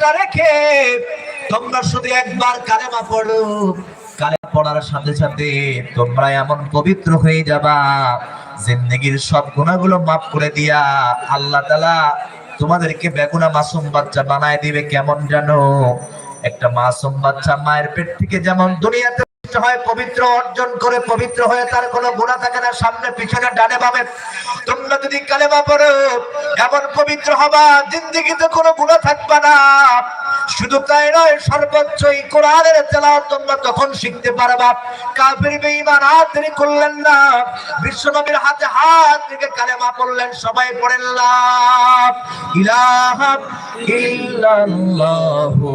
আশাটা রেখে, তোমরা শুধু একবার কালেমা পড়ো। কালেমা পড়ার সাথে সাথে তোমরা এমন পবিত্র হয়ে যাবা, জিন্দগির সব গুণাগুলো মাফ করে দিয়া আল্লাহ তালা তোমাদেরকে বেগুনা মাসুম বাচ্চা বানায় দিবে কেমন জানো? একটা মাসুম বাচ্চা মায়ের পেট থেকে যেমন দুনিয়াতে হয়, পবিত্র অর্জন করে পবিত্র হয়ে তার কোনো গুণা থাকে না, সামনে পিছনে ডানে বামে। তোমরা যদি কালেমা পড়ো, এমন পবিত্র হবা, জিন্দগিতে কোনো গুণা থাকবে না। শুধু তাই নয়, সর্বোচ্চ এই কোরআনের তেলাওয়াত তোমরা তখন শিখতে পারবা। কাফির বেঈমান হাত তিনি করলেন না, বিশ্বনবীর হাতে হাত থেকে কালেমা পড়লেন, সবাই পড়েন লা ইলাহা ইল্লাল্লাহু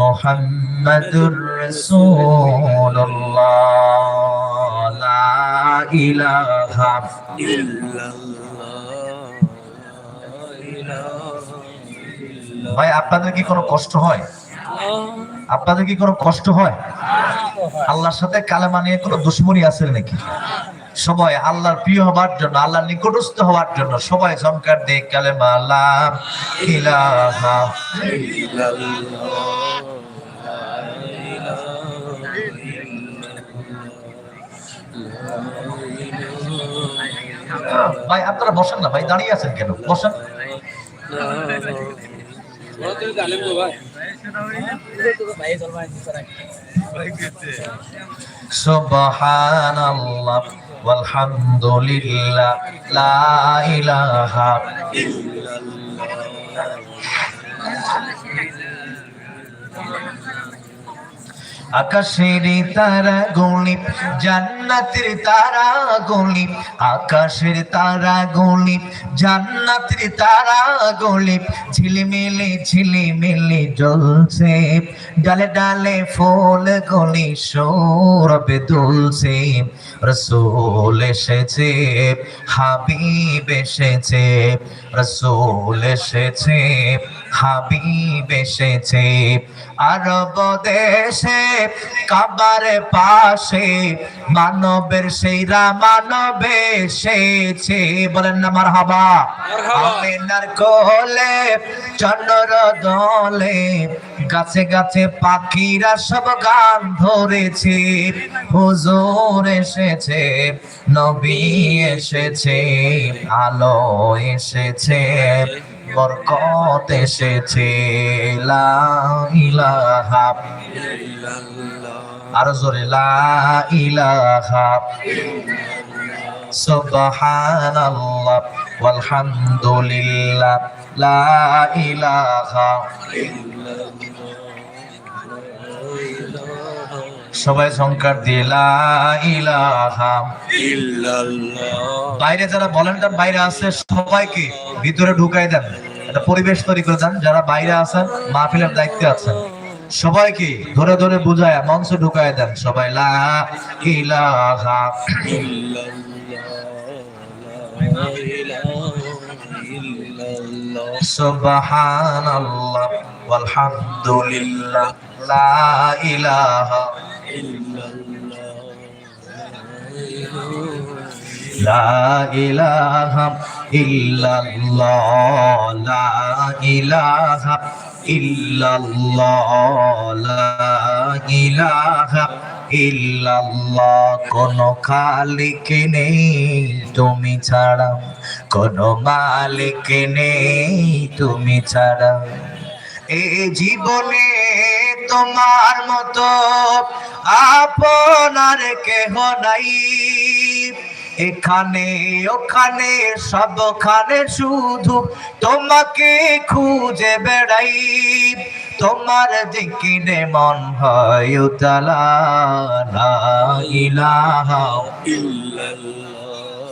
মুহাম্মাদুর রাসূলুল্লাহ, লা ইলাহা ভাই, আপনাদের কি কোনো কষ্ট হয়? আপনাদের কি কোনো কষ্ট হয়? আল্লাহর সাথে কালেমা নিয়ে কোনো দুশ্মনী আছে নাকি? সবাই আল্লাহর প্রিয় হওয়ার জন্য, আল্লাহর নিকটস্থ হওয়ার জন্য সবাই জমকার দিয়ে কালেমা লা ভাই, আপনারা বসেন না, ভাই, দাঁড়িয়ে আছেন কেন? বসেন। সুবহানাল্লাহ। ওয়ালহামদুলিল্লাহ লা ইলাহা আকাশের তারা গলিপ জান্নাতের তারা গলিপ আকাশের তারা গলিপ জান্নাতের তারা গলিপ ঝিলিমিলি ঝিলিমিলি জ্বলছে, ডালে ডালে ফুল গলি, সৌরভে দুলছে, রসুল এসেছে, হাবিব এসেছে, রসুল এসেছে হাবিব এসেছে আরব দেশে কাবার পাশে মানবের সেইরা মানব এসেছে। বলেন না মার হাবা আমিনার কোলে চন্দ্র দলে গাছে গাছে পাখিরা সব গান ধরেছে। হুজুর এসেছে নবী এসেছে আলো এসেছে বরকত আর জোরে, লা সবাই সংকার দিয়ে, লা বাইরে যারা ভলেন্টার বাইরে আছে, সবাইকে ভিতরে ঢুকাই দেন। একটা পরিবেশ তৈরি করে দেন, যারা বাইরে আছেন, মাহফিলের দায়িত্বে আছেন। সবাইকে ধরে ধরে বুঝায়, মঞ্চ ঢুকায় দেন সবাই, লা ইলাহা সুবহানাল্লাহ লা ইলাহা লা ইলাহা ইল্লাল্লাহ কোন খালিক নেই তুমি ছাড়া, কোন মালিক নেই তুমি ছাড়া। এ জীবনে তোমার মতো আপনার কেহ নাই। এখানে, ওখানে, সবখানে শুধু তোমাকে খুঁজে বেড়াই। তোমার দিকিনে মন হয়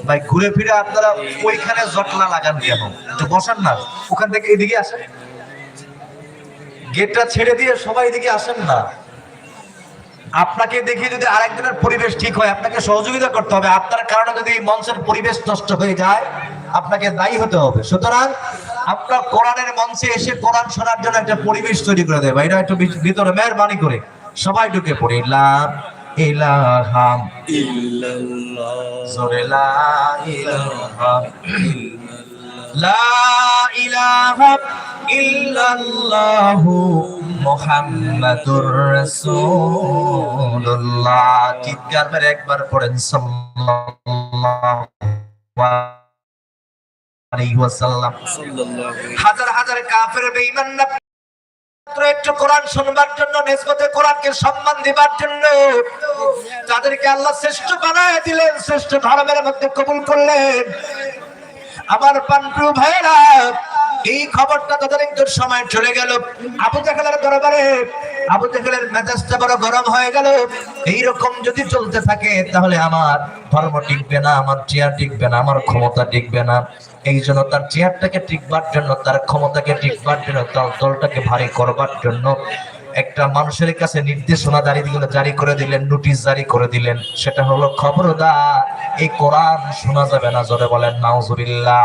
ভাই, ঘুরে ফিরে আপনারা ওইখানে জটলা লাগান কেন? বসান না, ওখান থেকে এদিকে আসেন। গেটটা ছেড়ে দিয়ে সবাই এদিকে আসেন না। আপনাকে দেখে যদি আরেকজনের পরিবেশ ঠিক হয়, আপনাকে সহযোগিতা করতে হবে। আপনার কারণে যদি মঞ্চের পরিবেশ নষ্ট হয়ে যায়, আপনাকে দায়ী হতে হবে। সুতরাং আপনার কোরআনের মঞ্চে এসে কোরআন শোনার জন্য একটা পরিবেশ তৈরি করে দেবে। এটা একটু ভিতরে মেহরবানি করে সবাই ঢুকে পড়ি। লা ইলাহা জোরে লা ইলাহা লা ইলাহা ইল্লাল্লাহু। মুহাম্মাদুর রাসূলুল্লাহ। চিৎকার মেরে একবার পড়েন, সাল্লাল্লাহু আলাইহি ওয়াসাল্লাম। হাজার হাজার কাফের বেঈমানরা একটু কোরআন শুনবার জন্য, নিসবতে কোরআনকে সম্মান দিবার জন্য তাদেরকে আল্লাহ শ্রেষ্ঠ বানায় দিলেন, শ্রেষ্ঠ ধর্মের মধ্যে কবুল করলেন। আমার পান্টু ভাইরা এই খবরটা তদানীন্তন সময় চলে গেল। আবু জাহেলের দরবারে, আবু জাহেলের মেজাজটা বড় গরম হয়ে গেল। এই রকম যদি চলতে থাকে, তাহলে আমার ধর্ম টিকবে না, আমার চেয়ার টিকবে না, আমার ক্ষমতা টিকবে না। এই জন্য তার চেয়ারটাকে টিকবার জন্য, তার ক্ষমতাকে টিকবার জন্য, তার দলটাকে ভারী করবার জন্য একটা মানুষের কাছে নির্দেশনা জারি দিলেন জারি করে দিলেন নোটিশ জারি করে দিলেন সেটা হলো খবরদার। এই কোরআন শোনা যাবে না জোরে বলেন নাউজুবিল্লাহ।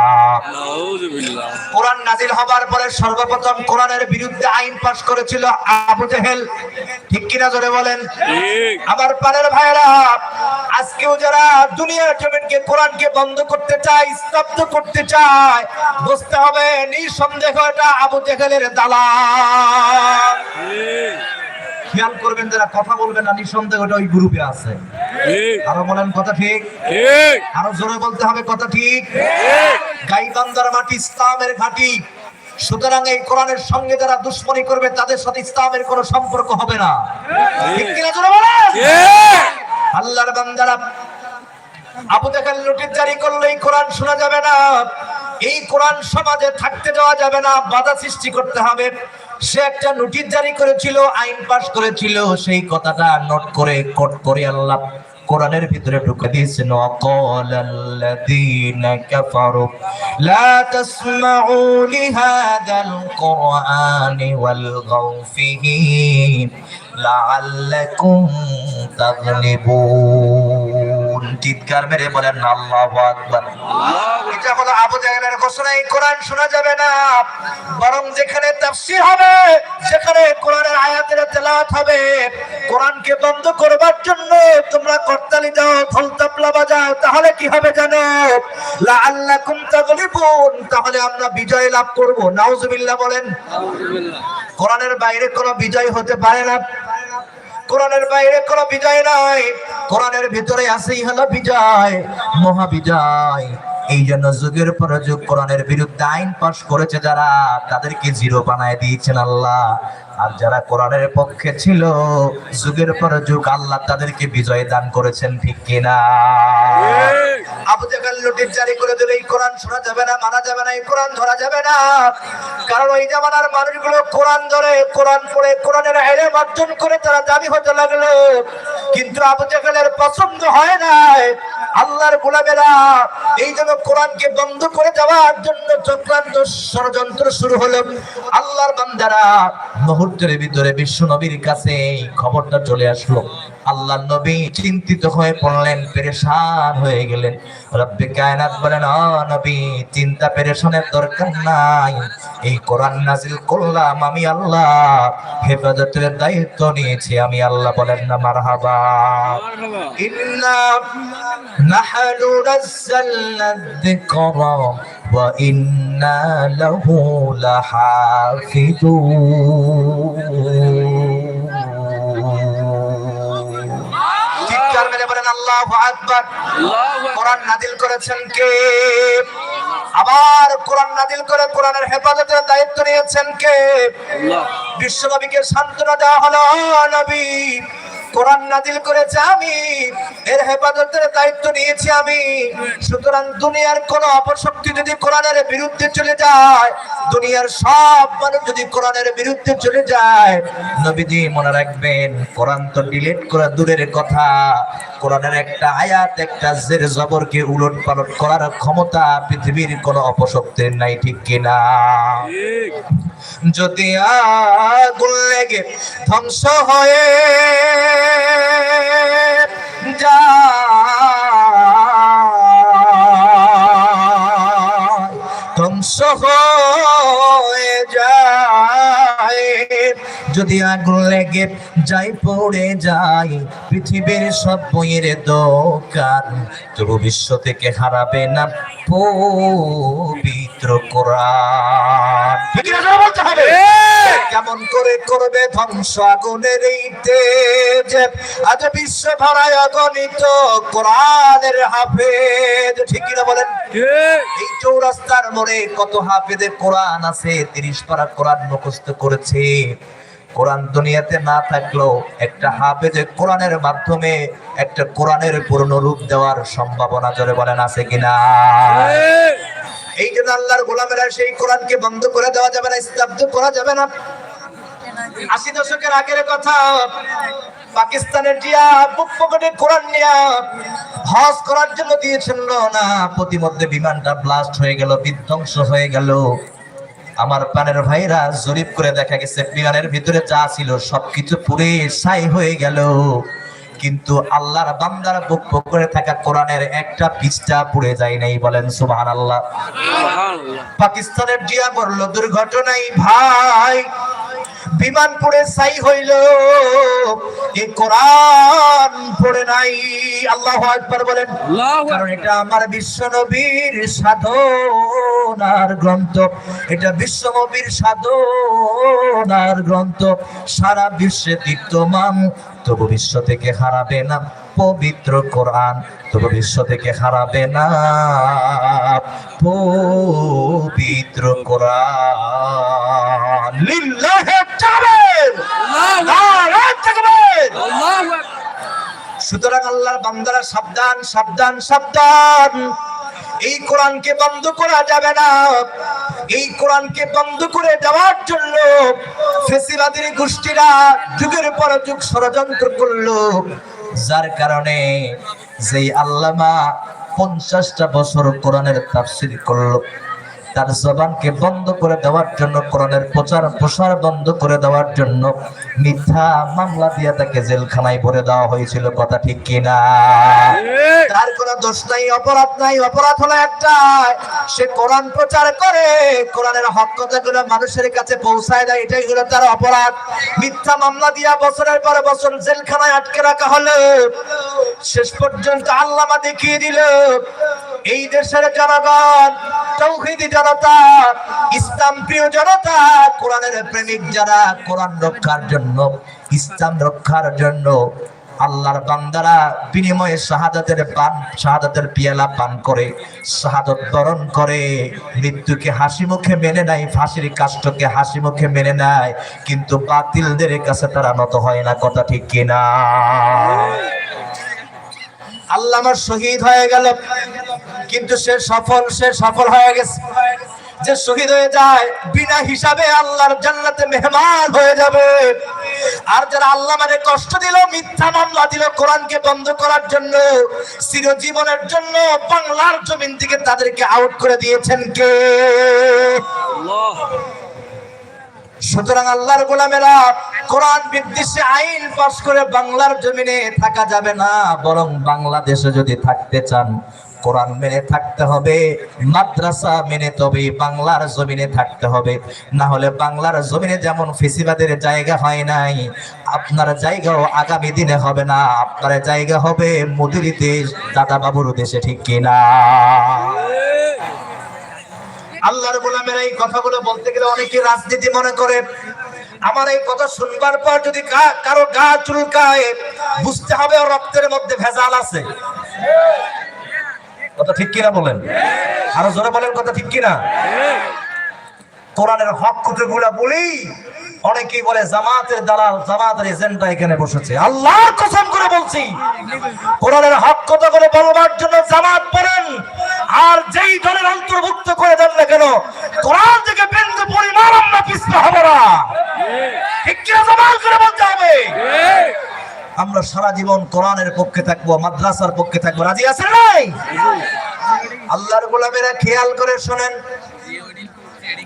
কোরআন নাজিল হবার পরে সর্বপ্রথম কোরআনের বিরুদ্ধে আইন পাশ করেছিল আবু জেহেল। ঠিক কিনা জোরে বলেন? আমার পানের ভাইরা আজকেও যারা দুনিয়ার জমিনকে কোরআনকে বন্ধ করতে চায় স্তব্ধ করতে চায় বুঝতে হবে নিঃসন্দেহ এটা আবু জেহেলের দালাল। খেয়াল করবেন যারা কথা বলবেন না নিঃসন্দেহ এটা ওই গ্রুপে আছে। আরও বলেন কথা ঠিক? আরও জোরে বলতে হবে কথা ঠিক? গাইবান্দার মাটি ইসলামের ঘাঁটি। সুতরাং এই কোরআনের সঙ্গে যারা দুশ্মনী করবে তাদের সাথে ইসলামের কোনো সম্পর্ক হবে না। ঠিক। কিনা জোরে বলেন? আল্লাহর বান্দারা আবু জাহেল নোটিশ জারি করলে এই কোরআন শোনা যাবে না। এই কোরআন সমাজে থাকতে দেওয়া যাবে না বাধা সৃষ্টি করতে হবে। সে একটা নোটিশ জারি করেছিল আইন পাশ করেছিল সেই কথাটা নোট করে কোট করে আল্লাহ কোরআনের ভিতরে ঢুকে দিয়েছেন وقال الذين كفروا لا تسمعوا لهذا القرآن والغوا فيه لعلكم تغلبون চিৎকার মেরে বলেন আল্লাহু আকবার। এটা হলো আবু জাহেলের ঘোষণা এই কোরআন শোনা যাবে না। বরং যেখানে তাফসীর হবে সেখানে কোরআনের আয়াতের তেলাওয়াত হবে। কোরআনকে বন্ধ করবার জন্য তোমরা করতালি দাও ঢোল তাবলা বাজাও তাহলে কি হবে জানো? লাআল্লাকুম তাগলিবুন। তাহলে আমরা বিজয় লাভ করব। নাউজুবিল্লাহ বলেন কোরআনের বাইরে কোনো বিজয় হতে পারে না। কোরআনের বাইরে কোনো বিজয় নাই। কোরআনের ভিতরে আছেই হলো বিজয়, মহাবিজয়। এই জন্য যুগের পর যুগ কোরআনের বিরুদ্ধে আইন পাশ করেছে যারা, তাদেরকে জিরো বানায় দিয়েছেন আল্লাহ। আর যারা কোরআনের পক্ষে ছিল, যুগের পর যুগ আল্লাহ তাদেরকে বিজয় দান করেছেন, ঠিক কিনা? আবু জাহেল নোটিশ জারি করে দিলে, এই কোরআন শোনা যাবে না, মানা যাবে না, এই কোরআন ধরা যাবে না। কারণ ওই জামানার মানুষগুলো কোরআন ধরে, কোরআন পড়ে, কোরআনের এলেম অর্জন করে তারা দাবি হতে লাগল। কিন্তু আবু জাহেলের পছন্দ হয় নাই। আল্লাহর গোলামেরা এই জন্য কোরআনকে বন্ধ করে দেওয়ার জন্য চক্রান্ত ষড়যন্ত্র শুরু হলো। আল্লাহর বান্দারা মুহূর্তের ভিতরে বিশ্ব নবীর কাছে এই খবরটা চলে আসলো। আল্লাহ নবী চিন্তিত হয়ে পড়লেন পেরেশান হয়ে গেলেন। রব্বে কায়নাত বলেন ও নবী চিন্তা পেরেশানের দরকার নাই। এই কোরআন নাজিল করলাম আমি আল্লাহ। হেফাজতের দায়িত্ব নিয়েছি আমি আল্লাহ। বলেন না মারহাবা। ইন্না নাহনু নাযালনা যিকরা ওয়া ইন্না লাহু লাহাফিজুন। আল্লাহু আকবার। কোরআন নাজিল করেছেন কে? আবার কোরআন নাজিল করে কোরআনের হেফাজতের দায়িত্ব নিয়েছেন কে? বিশ্বনবীকে সান্ত্বনা দেওয়া হলো নবী কোরআন নাজিল করেছে আমি এর হেফাজতের দায়িত্ব নিয়েছি আমি। সুতরাং দুনিয়ার কোন অপশক্তি যদি কোরআনের বিরুদ্ধে চলে যায় দুনিয়ার সব মানুষ যদি কোরআনের বিরুদ্ধে চলে যায় নবীজি মনে রাখবেন কোরআন তো ডিলিট করা দূরের কথা। কোরআনের একটা আয়াত একটা জের জবরকে উলট পালট করার ক্ষমতা পৃথিবীর কোন অপশক্তির নাই ঠিক কিনা যদি আগুন লেগে ধ্বংস হয়ে যা ধ্বংস যদি আগুন লেগে যাই পড়ে যাই পৃথিবীর সব বইয়ের দোকান। তবু বিশ্ব থেকে হারাবে না পবিত্র কোরআন। কেমন করে করবে ধ্বংস আগুনের এই তেজ? আজ বিশ্ব ভরায় অগণিত কোরআনের হাফেজ। ঠিক কিনা বলেন? এই চৌরাস্তার মোড়ে কত হাফেজে কোরআন আছে? তিরিশ পারা কোরআন মুখস্থ করেছে। কোরআন দুনিয়াতে না থাকলেও একটা হাফেজে কোরআনের মাধ্যমে একটা কোরআনের পূর্ণ রূপ দেওয়ার সম্ভাবনা জোরে বলেন আছে কিনা এই জন্য আল্লাহর গোলামেরা সেই কোরআনকে বন্ধ করে দেওয়া যাবে না স্তব্ধ করা যাবে না। আশি দশকের আগের কথা পাকিস্তানের টিয়া বুক পকেটে কোরআন নিয়া হজ করার জন্য দিয়েছেন না প্রতিমধ্যে বিমানটা ব্লাস্ট হয়ে গেল বিধ্বংস হয়ে গেল। আমার প্রাণের ভাইরা জরিপ করে দেখা গেছে বিমানের ভিতরে যা ছিল সবকিছু পুরে সাই হয়ে গেল। কিন্তু আল্লাহর বান্দার বুক করে থাকা কোরআনের একটা পৃষ্ঠা পুড়ে যায় নাই বলেন সুবহানাল্লাহ। পাকিস্তানের জিয়া করল দুর্ঘটনাই ভাই বিমান পড়ে সাই হইল এই কোরআন পড়ে নাই। আল্লাহ একবার বলেন কারণ এটা আমার বিশ্ব নবীর সাধনার গ্রন্থ। এটা বিশ্ব নবীর সাধনার গ্রন্থ। সারা বিশ্বে বিদ্যমান তবু বিশ্ব থেকে হারাবে না? পবিত্র কোরআন তবু বিশ্ব থেকে হারাবে না? পবিত্র কোরআন। সুতরাং আল্লাহর বান্দারা সাবধান সাবধান সাবধান। এই কোরআনকে বন্ধ করা যাবে না। এই কোরআনকে বন্ধ করে দেওয়ার জন্য ফেসিবাদের গোষ্ঠীরা যুগের পর যুগ ষড়যন্ত্র করল। যার কারণে যেই আল্লামা পঞ্চাশটা বছর কোরআনের তাফসির করল। তার জবানকে বন্ধ করে দেওয়ার জন্য কোরআনের প্রচার প্রসার বন্ধ করে দেওয়ার জন্য মিথ্যা মামলা দিয়ে তাকে জেলখানায় ভরে দেওয়া হয়েছিল কথা ঠিক কিনা? তার কোনো দোষ নাই অপরাধ নাই অপরাধ হলো একটা সে কোরআন প্রচার করে কোরআনের হক কথাগুলো মানুষের কাছে পৌঁছায় দেয় এটাই হলো তার অপরাধ। মিথ্যা মামলা দিয়া বছরের পর বছর জেলখানায় আটকে রাখা হলো। শেষ পর্যন্ত আল্লামা দেখিয়ে দিল এই দেশের জনগণ তৌহিদি জনতা, ইসলাম প্রিয় জনতা, কোরআনের প্রেমিক যারা, কোরআন রক্ষার জন্য, ইসলাম রক্ষার জন্য আল্লাহর বান্দারা বিনিময়ে শাহাদাতের পান, শাহাদাতের পিয়ালা পান করে, শাহাদত বরণ করে। মৃত্যুকে হাসি মুখে মেনে নেয়, ফাঁসির কাষ্টকে হাসি মুখে মেনে নেয়, কিন্তু বাতিলদের কাছে তারা নত হয় না, কথা ঠিক কিনা? আল্লাহ আমার শহীদ হয়ে গেল। কিন্তু সে সফল সে সফল হয়ে গেছে। যে শহীদ হয়ে যায়, বিনা হিসাবে আল্লাহর জান্নাতে মেহমান হয়ে যাবে। আর যারা আল্লাহ মানে কষ্ট দিল, মিথ্যা মামলা দিল কোরআনকে বন্ধ করার জন্য, চিরজীবনের জন্য বাংলার জমিন থেকে তাদেরকে আউট করে দিয়েছেন কে? সুতরাং আল্লাহর গোলামেরা কোরআন বিদ্বেষে আইন পাস করে বাংলার জমিনে থাকা যাবে না। বরং বাংলাদেশে যদি থাকতে চান, কোরআন মেনে থাকতে হবে, মাদ্রাসা মেনে তবে বাংলার জমিনে থাকতে হবে। না হলে বাংলার জমিনে যেমন ফেসিবাদের জায়গা হয় নাই, আপনার জায়গাও আগামী দিনে হবে না। আপনার জায়গা হবে মোদির দাদা বাবুর দেশে ঠিক কিনা। গোলামের এই কথাগুলো বলতে গেলে অনেকে রাজনীতি মনে করে। আমার এই কথা শুনবার পর যদি কারও গা চুলকায়, বুঝতে হবে ওর রক্তের মধ্যে ভেজাল আছে। কথা ঠিক কিনা বলেন? আরও জোরে বলেন, কথা ঠিক কিনা? কোরআনের হক কুটে গুলা বলি অনেকেই বলে, জামাতের দালাল, জামাতের এজেন্টটা এখানে বসেছে। আল্লাহর কসম করে বলছি, কোরআনের হক কথা করে বলবার জন্য জামাত পড়েন আর যেই দলের অন্তর্ভুক্ত করে দেন না কেন, কোরআন থেকে বিন্দু পরিমাণ আমরা পিছনে হব না। ঠিক করে বলতে হবে? আমরা সারা জীবন কোরআনের পক্ষে থাকব, মাদ্রাসার পক্ষে থাকব। রাজি আছেন নাই? আল্লাহর গোলামেরা খেয়াল করে শোনেন।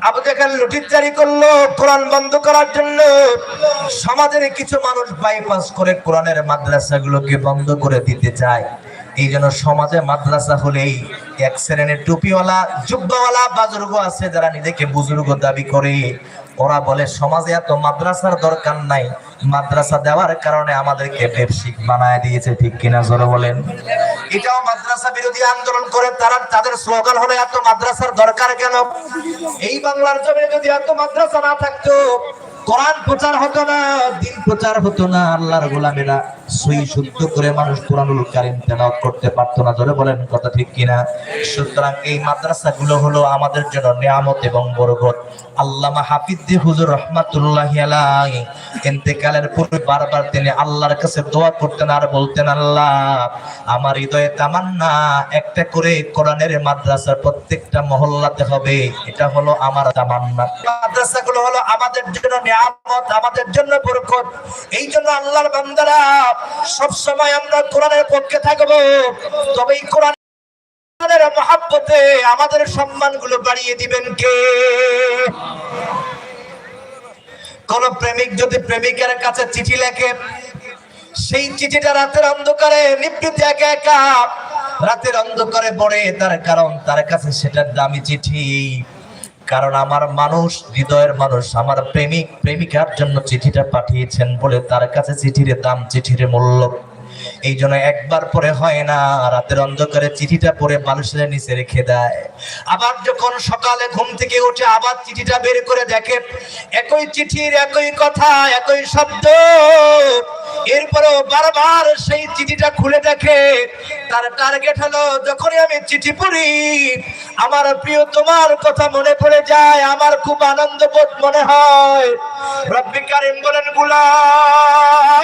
আবু জাকাল নোটিশ জারি করল, কোরআন বন্ধ করার জন্য সমাজের কিছু মানুষ বাইপাস করে কোরআনের মাদ্রাসাগুলোকে বন্ধ করে দিতে চায়। এই জন্য সমাজে মাদ্রাসা হলেই এক শ্রেণির টুপিওয়ালা, জুব্বাওয়ালা বাজুর্গ আছে যারা নিজেকে বুজুর্গ দাবি করে। ওরা বলে, সমাজে এত মাদ্রাসার দরকার নাই। মাদ্রাসা দেওয়ার কারণে আমাদেরকে ব্যবসিক বানায় দিয়েছে। ঠিক কিনা জোরে বলেন। এটাও মাদ্রাসা বিরোধী আন্দোলন করে, তারা তাদের স্লোগান হলো, এত মাদ্রাসার দরকার কেন? এই বাংলার জমিনে যদি এত মাদ্রাসা না থাকতো, কোরআন প্রচার হতো না, দিন প্রচার হতো না, আল্লাহর গোলামেরা। সই শুদ্ধ করে মানুষ কোরআনুল কারিম তেলাওয়াত করতে পারতো না। ধরে বলেন কথা ঠিক কিনা? সুতরাং এই মাদ্রাসাগুলো হলো আমাদের জন্য নিয়ামত এবং বরকত। আল্লামা হাফিদ্দি হুজুর রহমাতুল্লাহি আলাইহি ইন্তেকালের পূর্বে বারবার তিনি আল্লাহর কাছে দোয়া করতেন আর বলতেন, আল্লাহ, আমার হৃদয়ে তামান্না একটা করে কোরআনের মাদ্রাসার প্রত্যেকটা মহল্লাতে হবে। এটা হলো আমার তামান্না। মাদ্রাসাগুলো হলো আমাদের জন্য নিয়ামত, আমাদের জন্য বরকত। এই জন্য আল্লাহর বান্দারা সব সময় আমরা কোরআনের পক্ষে থাকব, তবে এই মহাব্বতে, আমাদের সম্মানগুলো বাড়িয়ে দিবেন কে? কোন প্রেমিক যদি প্রেমিকের কাছে চিঠি লেখে, সেই চিঠিটা রাতের অন্ধকারে নিবৃত্তি একা একা, রাতের অন্ধকারে পড়ে, তার কারণ তার কাছে সেটার দামি চিঠি। কারণ আমার মানুষ, হৃদয়ের মানুষ, আমার প্রেমিক, প্রেমিকার জন্য চিঠিটা পাঠিয়েছেন বলে তার কাছে চিঠির দাম, চিঠির মূল্য। এই জন্য একবার পরে হয় না, রাতের অন্ধকারে চিঠিটা পরে মানুষের নিচে রেখে দেয়। আবার যখন সকালে ঘুম থেকে উঠে আবার চিঠিটা বের করে দেখে, একই চিঠির একই কথা, একই শব্দ, এরপরেও বারবার সেই চিঠিটা খুলে দেখে, তার টার্গেট হলো যখনই আমি চিঠি পড়ি আমার প্রিয়, তোমার কথা মনে পড়ে যায়, আমার খুব আনন্দ বোধ মনে হয়। রব্বি কারিম বলেন, গুলাম,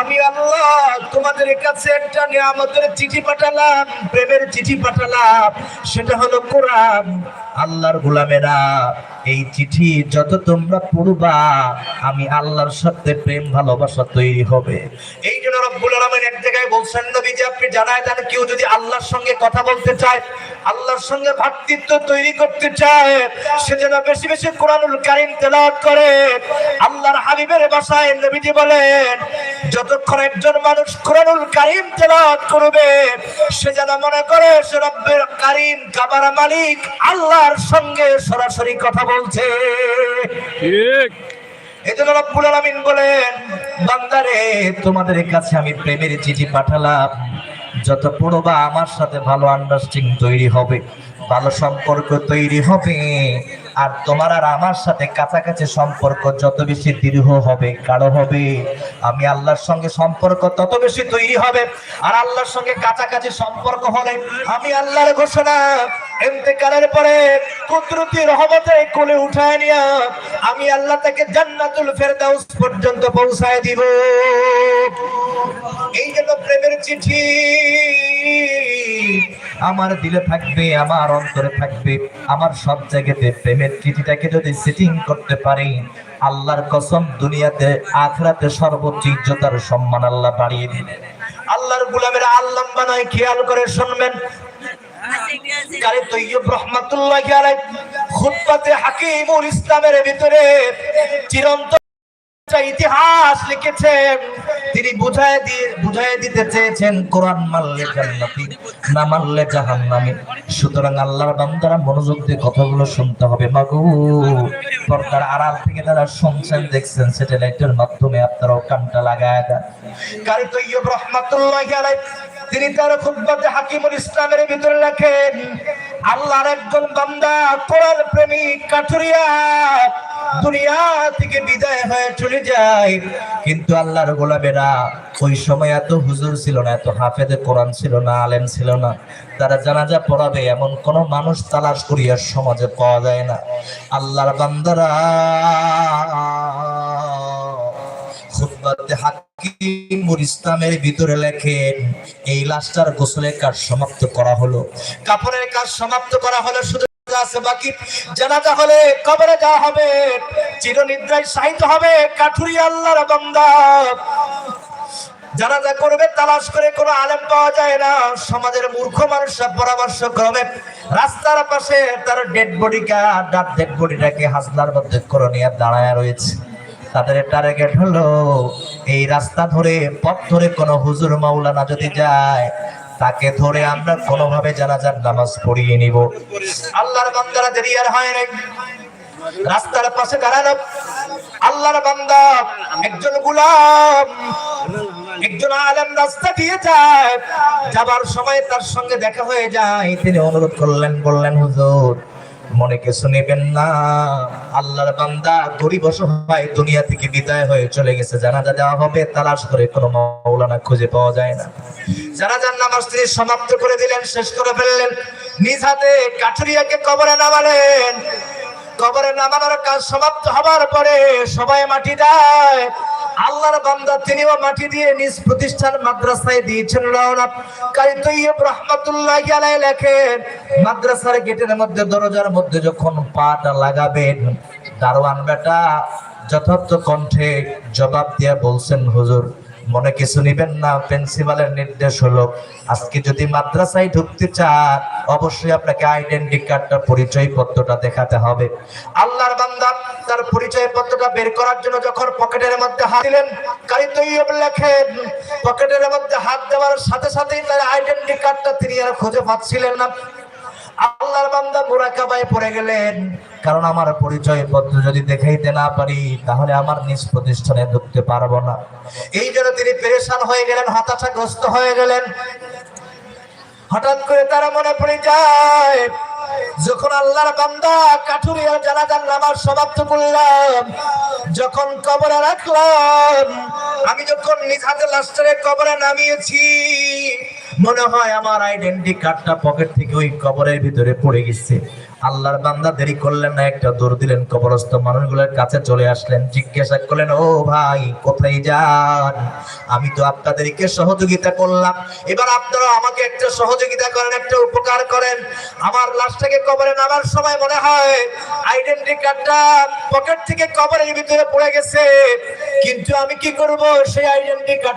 আমি আল্লাহ তোমাদের কাছে একটা নিয়ামতের চিঠি পাঠালাম, প্রেমের চিঠি পাঠালাম। সেটা হলো কোরআন, আল্লাহর গোলামেরা। এই চিঠি যত তোমরা পড়বা, আমি আল্লাহর সাথে প্রেম, ভালোবাসা তৈরি হবে। এই জন্য রব্বুল আলামিন এক জায়গায় বলছেন নবী যে আপনি জানায় দেন, কেউ যদি আল্লাহর সঙ্গে কথা বলতে চায় আল্লাহর সঙ্গে ভ্রাতৃত্ব তৈরি করতে চায় সে যেন বেশি বেশি কোরআনুল কারীম তেলাওয়াত করে। আল্লাহর হাবিবের ভাষায় নবীজি বলেন যতক্ষণ একজন মানুষ কোরআনুল কারীম তেলাওয়াত করবে সে যেন মনে করে সে রব্বের কারীম কাবার মালিক আল্লাহর সঙ্গে সরাসরি কথা বলছে। ঠিক। এই জন্য রব্বুল আলামিন বলেন বান্দারে তোমাদের কাছে আমি প্রেমের চিঠি পাঠালাম। যত পড়বা আমার সাথে ভালো আন্ডারস্ট্যান্ডিং তৈরি হবে, ভালো সম্পর্ক তৈরি হবে, আর তোমার আর আমার সাথে কাছাকাছি সম্পর্ক যত বেশি দৃঢ় হবে কারও হবে, আমি আল্লাহর সঙ্গে সম্পর্ক তত বেশি তৈরি হবে, আর আল্লাহর সঙ্গে কাছাকাছি সম্পর্ক হলে আমি আল্লাহর ঘোষণা এতেকালের পরে কুদরতি রহমতে কোলে উঠায় নিয়া আমি আল্লাহ তাকে জান্নাতুল ফেরদাউস পর্যন্ত পৌঁছায় দিব। এই জন্য প্রেমের চিঠি আমার দিলে থাকবে, আমার অন্তরে থাকবে, আমার সব জায়গাতে প্রেমের চিঠিটাকে যদি সেটিং করতে পারি, আল্লাহর কসম দুনিয়াতে, আখরাতে সর্বোচ্চ ইজ্জতার সম্মান আল্লাহ বাড়িয়ে দিলেন। আল্লাহর গুলামের আল্লাহ বানায় খেয়াল করে শুনবেন হাকিমুল ইসলামের ভিতরে ইতিহাস লিখেছেন। তিনি বুঝায় দিয়ে বুঝায় দিতে চেয়েছেন, কোরআন সুতরাং আল্লাহর বান্দারা মনোযোগ দিয়ে কথাগুলো শুনতে হবে। মাগো, পর্দার আড়াল থেকে যারা শুনছেন, দেখছেন, স্যাটেলাইটের মাধ্যমে আপনারাও কানটা লাগায় দেন। কারি তৈয়ব রহমাতুল্লাহ তিনি তার খুতবাতে হাকিমুল ইসলামের ভিতরে রাখেন। আল্লাহর একজন বান্দা কোরআন প্রেমিক, কাঠুরিয়া, দুনিয়া থেকে বিদায় হয়ে চলে যায়। কিন্তু আল্লাহর গোলামেরা ওই সময় এত হুজুর ছিল না, এত হাফেদে কোরআন ছিল না, আলেম ছিল না। তারা জানাজা পড়াবে, এমন কোন মানুষ তালাশ করিয়া সমাজে পাওয়া যায় না। আল্লাহর বান্দারা খুতবাতে হাকিমুল ইসলামের ভিতরে লেখেন এই লাশটার গোসলের কাজ সমাপ্ত করা হলো। কাপড়ের কাজ সমাপ্ত করা হলো, শুধু আছে বাকি। হলে হবে, চিরনিদ্রায় হবে কাঠুরি তালাশ করে কোনো আলেম পাওয়া যায় না। সমাজের মূর্খ মানুষরা পরামর্শ ক্রমে রাস্তার পাশে তার ডেড বডিকা ডাক ডেড বডিটাকে হাসলার মধ্যে করে নিয়ে দাঁড়ায় রয়েছে। তাদের টার্গেট হলো এই রাস্তা ধরে, পথ ধরে কোনো হুজুর মাওলানা যদি যায়, তাকে ধরে আমরা কোনোভাবে জানাজার নামাজ পড়িয়ে নিব। আল্লাহর বান্দারা দেরি আর হয় নাই, রাস্তার পাশে দাঁড়ানো আল্লাহর বান্দা একজন গুলাম, একজন আলেম রাস্তা দিয়ে যায়, যাবার সময় তার সঙ্গে দেখা হয়ে যায়। তিনি অনুরোধ করলেন, বললেন, হুজুর মনে কিছু নেবেন না? আল্লাহর বান্দা গরিব অসহায় দুনিয়া থেকে বিদায় হয়ে চলে গেছে। জানাজা দেওয়া হবে, তালাশ করে কোনো মাওলানা খুঁজে পাওয়া যায় না। জানাজার নামাজ তিনি সমাপ্ত করে দিলেন, শেষ করে ফেললেন। নিজ হাতে কাঠুরিয়াকে কবরে নামালেন। কবরে নামানোর কাজ সমাপ্ত হবার পরে সবাই মাটি দেয়। আল্লাহর বান্দা তিনিও মাটি দিয়ে নিজ প্রতিষ্ঠান মাদ্রাসায় দিয়েছেন রওনা কারি তৈয়ব রহমাতুল্লাহ আলাই লেখেন, মাদ্রাসার গেটের মধ্যে, দরজার মধ্যে যখন পাটা লাগাবেন, দারোয়ান বেটা যথার্থ কণ্ঠে জবাব দিয়ে বলছেন, হুজুর, মনে কিছু নিবেন না? প্রিন্সিপালের নির্দেশ হলো, আজকে যদি মাদ্রাসায় ঢুকতে চান, অবশ্যই আপনাকে আইডেন্টি কার্ডটা পরিচয় পত্রটা দেখাতে হবে। আল্লাহর বান্দা তার পরিচয় পত্রটা বের করার জন্য যখন পকেটের মধ্যে হাত দিলেন, কারি তৈয়ব লেখেন, পকেটের মধ্যে হাত দেওয়ার সাথে সাথেই তার আইডেন্টি কার্ডটা তিনি আর খুঁজে পাচ্ছিলেন না। আল্লাহর বান্দা মুরাকাবায় পড়ে গেলেন। কারণ আমার পরিচয় পত্র যদি দেখাইতে না পারি, তাহলে আমার নিজ প্রতিষ্ঠানে ঢুকতে পারব না। এই জন্য তিনি পেরেশান হয়ে গেলেন, হতাশাগ্রস্ত হয়ে গেলেন। হঠাৎ করে তারা মনে পড়ে যায় যখন আল্লাহর বান্দা কাঠুরিয়া জানাজার নামাজ সমাপ্ত করলাম যখন কবরে রাখলাম আমি যখন নিজ লাস্টারে কবরে নামিয়েছি, মনে হয় আমার আইডেন্টি কার্ডটা পকেট থেকে ওই কবরের ভিতরে পড়ে গেছে। আল্লাহর বান্দা দেরি করলেন না, একটা দৌড় দিলেন, কবরস্থ মানুষগুলোর কাছে চলে আসলেন। জিজ্ঞাসা করলেন, ও ভাই, কোথায় যান? আমি তো আপনাদেরকে সহযোগিতা করলাম। এবার আপনারা আমাকে একটা সহযোগিতা করেন, একটা উপকার করেন। আমার লাশটাকে কবরে নামার সময় মনে হয় আইডেন্টি কার্ডটা পকেট থেকে কবরের ভিতরে পড়ে গেছে। কিন্তু আমি কি করব? সেই আইডেন্টি কার্ড